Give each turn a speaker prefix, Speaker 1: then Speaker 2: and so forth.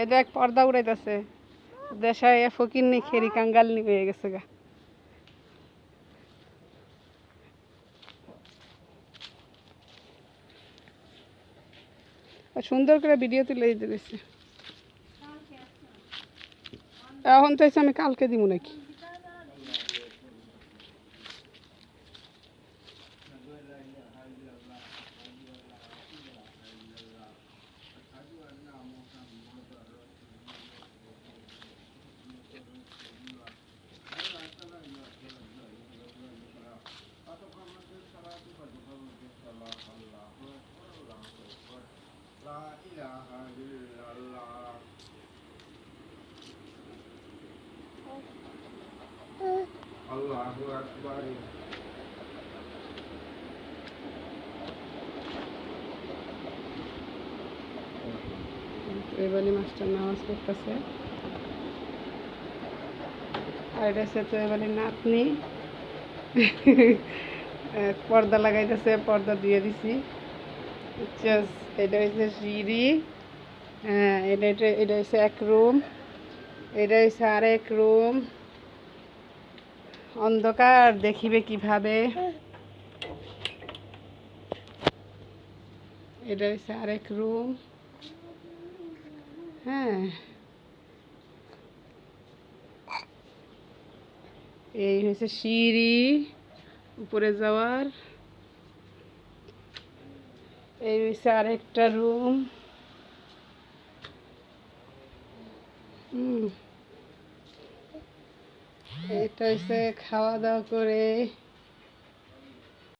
Speaker 1: এই দেখ পর্দা উড়াইতেছে। দেশায় ফকির নি, খেরি কাঙ্গাল নি হয়ে গেছে গা। সুন্দর করে ভিডিও তুলে দিতে এখন তো আমি কালকে দিব নাকি?
Speaker 2: ইলাহা আল্লাহু আকবার
Speaker 1: এবারে মাস্টার নামাজ পড়তেছে। আর এটা হচ্ছে তো এবারে নাতনি। পর্দা লাগাইতেছে, পর্দা দিয়ে দিছি। এটা হচ্ছে হ্যাঁ এটা এটা হচ্ছে এক রুম, এটা হচ্ছে আরেক রুম। অন্ধকার, দেখিবে কীভাবে? এটা হচ্ছে আরেক রুম। হ্যাঁ। এই হচ্ছে সিঁড়ি, উপরে যাওয়ার। এই হচ্ছে আরেকটা রুম। এটা হচ্ছে খাওয়া দাওয়া করে।